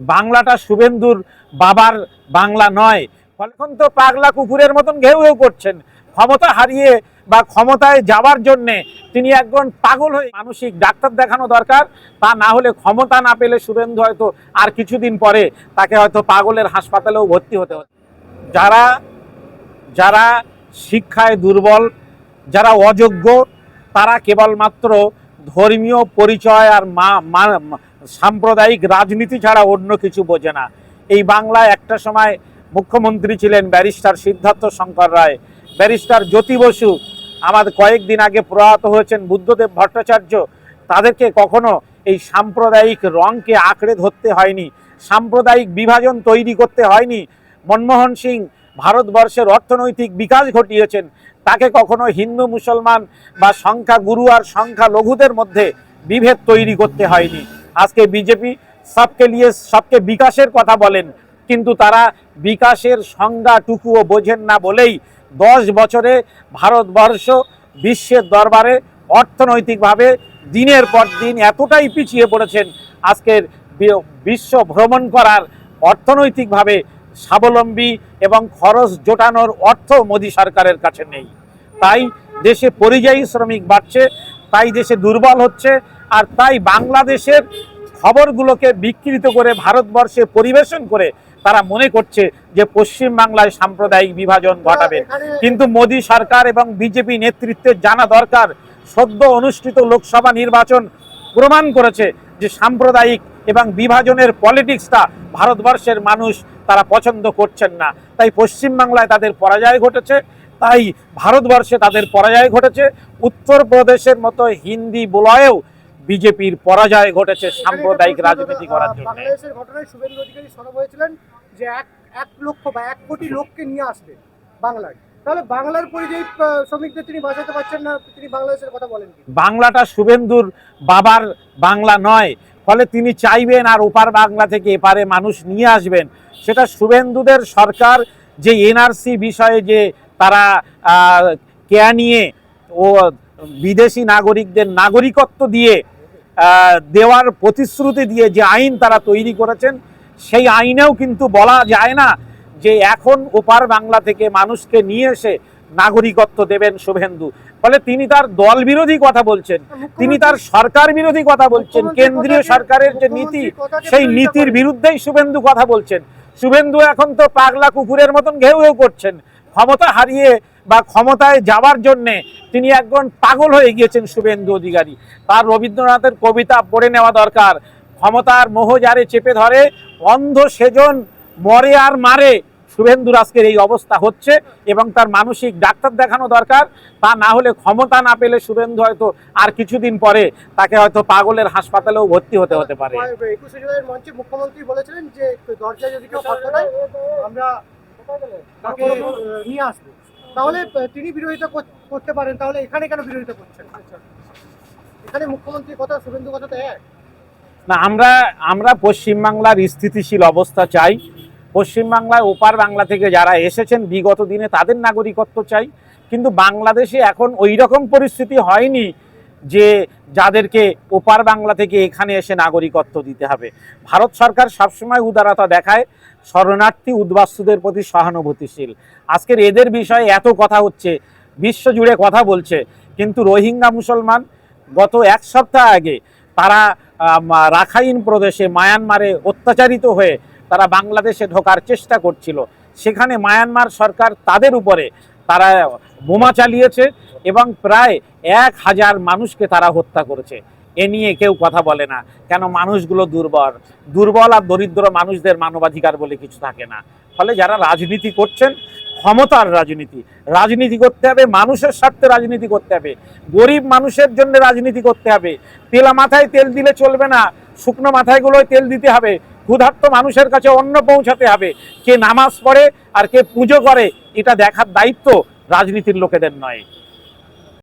বাংলাটা শুভেন্দুর বাবার বাংলা নয়। এখন তো পাগলা কুকুরের মতন ঘেউ ঘেউ করছেন। ক্ষমতা হারিয়ে বা ক্ষমতায় যাওয়ার জন্যে তিনি একজন পাগল হয়ে মানসিক ডাক্তার দেখানো দরকার। তা না হলে ক্ষমতা না পেলে শুভেন্দু হয়তো আর কিছুদিন পরে তাকে হয়তো পাগলের হাসপাতালেও ভর্তি হতে হতো। যারা যারা শিক্ষায় দুর্বল, যারা অযোগ্য, তারা কেবলমাত্র ধর্মীয় পরিচয় আর মা, মা- সাম্প্রদায়িক রাজনীতি ছাড়া অন্য কিছু বোঝে না। এই বাংলায় একটা সময় মুখ্যমন্ত্রী ছিলেন ব্যারিস্টার সিদ্ধার্থ শঙ্কর রায়। ব্যারিস্টার জ্যোতি বসু আমাদের কয়েকদিন আগে প্রয়াত হয়েছেন বুদ্ধদেব ভট্টাচার্য। তাদেরকে কখনো এই সাম্প্রদায়িক রঙকে আঁকড়ে ধরতে হয়নি, সাম্প্রদায়িক বিভাজন তৈরি করতে হয়নি। মনমোহন সিং ভারতবর্ষের অর্থনৈতিক বিকাশ ঘটিয়েছেন। তাকে কখনো হিন্দু, মুসলমান বা সংখ্যা গুরু আর সংখ্যা লঘুদের মধ্যে বিভেদ তৈরি করতে হয়নি। আজকে বিজেপি সবকে নিয়ে, সবকে বিকাশের কথা বলেন, কিন্তু তারা বিকাশের সংজ্ঞাটুকুও বোঝেন না বলেই দশ বছরে ভারতবর্ষ বিশ্বের দরবারে অর্থনৈতিকভাবে দিনের পর দিন এতটাই পিছিয়ে পড়েছেন, আজকের বিশ্ব ভ্রমণ করার অর্থনৈতিকভাবে স্বাবলম্বী এবং খরচ জোটানোর অর্থ মোদী সরকারের কাছে নেই। তাই দেশে পরিযায়ী শ্রমিক বাড়ছে, তাই দেশে দুর্বল হচ্ছে আর তাই বাংলাদেশের খবরগুলোকে বিকৃত করে ভারতবর্ষে পরিবেশন করে তারা মনে করছে যে পশ্চিম বাংলায় সাম্প্রদায়িক বিভাজন ঘটাবে। কিন্তু মোদী সরকার এবং বিজেপি নেতৃত্বের জানা দরকার সদ্য অনুষ্ঠিত লোকসভা নির্বাচন প্রমাণ করেছে যে সাম্প্রদায়িক এবং বিভাজনের পলিটিক্সটা ভারতবর্ষের মানুষ তারা পছন্দ করছেন না। তাই পশ্চিমবাংলায় তাদের পরাজয় ঘটেছে তাই ভারতবর্ষে তাদের পরাজয় ঘটেছে। উত্তরপ্রদেশের মতো হিন্দি বলয়েও বিজেপির পরাজয় ঘটেছে সাম্প্রদায়িক রাজনীতি করার জন্য। বাংলাদেশের ঘটনায় শুভেন্দু অধিকারী সরব হয়েছিলেন যে এক এক লক্ষ বা এক কোটি লোককে নিয়ে আসবে বাংলায়। তাহলে বাংলার পরিযায়ী শ্রমিকদের তিনি বাঁচাতে পারছেন না তিনি বাংলাদেশের কথা বলেন বাংলাটা শুভেন্দুর বাবার বাংলা নয় ফলে তিনি চাইবেন আর ওপার বাংলা থেকে এপারে মানুষ নিয়ে আসবেন। সেটা শুভেন্দুদের সরকার যে এনআরসি বিষয়ে যে তারা কেয়া নিয়ে ও বিদেশি নাগরিকদের নাগরিকত্ব দিয়ে দেওয়ার প্রতিশ্রুতি দিয়ে যে আইন তারা তৈরি করেছেন সেই আইনেও কিন্তু বলা যায় না যে এখন ওপার বাংলা থেকে মানুষকে নিয়ে এসে নাগরিকত্ব দেবেন শুভেন্দু। ফলে তিনি তার দল বিরোধী কথা বলছেন তিনি তার সরকার বিরোধী কথা বলছেন কেন্দ্রীয় সরকারের যে নীতি সেই নীতির বিরুদ্ধেই শুভেন্দু কথা বলছেন। শুভেন্দু এখন তো পাগলা কুকুরের মতন ঘেউ ঘেউ করছেন। ক্ষমতা হারিয়ে বা ক্ষমতায় যাওয়ার জন্যে তিনি একজন পাগল হয়ে গিয়েছেন শুভেন্দু অধিকারী। তার রবীন্দ্রনাথের কবিতা পড়ে নেওয়া দরকার। ক্ষমতার মোহ যারে চেপে ধরে, অন্ধ সেজন মরে আর মারে শুভেন্দুর আজকের এই অবস্থা হচ্ছে এবং তার মানসিক ডাক্তার দেখানো দরকার। তা না হলে ক্ষমতা না পেলে শুভেন্দু হয়তো আর কিছুদিন পরে তাকে হয়তো পাগলের হাসপাতালেও ভর্তি হতে হতে পারে। মুখ্যমন্ত্রী বলেছিলেন যে যদি আমরা নিয়ে আসব। তাহলে তিনি বিরোধিতা করতে পারেন, তাহলে এখানে কেন বিরোধিতা করছেন? এখানে মুখ্যমন্ত্রীর কথা শুভেন্দু কথা তো না, আমরা আমরা পশ্চিমবাংলার স্থিতিশীল অবস্থা চাই। পশ্চিমবাংলায় ওপার বাংলা থেকে যারা এসেছেন, বিগত দিনে তাদের নাগরিকত্ব চাই। কিন্তু বাংলাদেশে এখন ওই রকম পরিস্থিতি হয়নি যে যাদেরকে ওপার বাংলা থেকে এখানে এসে নাগরিকত্ব দিতে হবে। ভারত সরকার সবসময় উদারতা দেখায় শরণার্থী উদ্বাস্তুদের প্রতি সহানুভূতিশীল। আজকের এদের বিষয়ে এত কথা হচ্ছে, বিশ্বজুড়ে কথা বলছে, কিন্তু রোহিঙ্গা মুসলমান গত এক সপ্তাহ আগে তারা রাখাইন প্রদেশে মায়ানমারে অত্যাচারিত হয়ে তারা বাংলাদেশে ঢোকার চেষ্টা করছিল। সেখানে মায়ানমার সরকার তাদের উপরে তারা বোমা চালিয়েছে এবং প্রায় এক হাজার মানুষকে তারা হত্যা করেছে। এ নিয়ে কেউ কথা বলে না। কেন মানুষগুলো দুর্বল? দুর্বল আর দরিদ্র মানুষদের মানবাধিকার বলে কিছু থাকে না। ফলে যারা রাজনীতি করছেন, ক্ষমতার রাজনীতি রাজনীতি করতে হবে, মানুষের স্বার্থে রাজনীতি করতে হবে, গরিব মানুষের জন্য রাজনীতি করতে হবে তেলা মাথায় তেল দিলে চলবে না, শুকনো মাথায়গুলোয় তেল দিতে হবে, ক্ষুধার্ত মানুষের কাছে অন্ন পৌঁছাতে হবে, কে নামাজ পড়ে আর কে পুজো করে, এটা দেখার দায়িত্ব রাজনীতির লোকেদের নয়।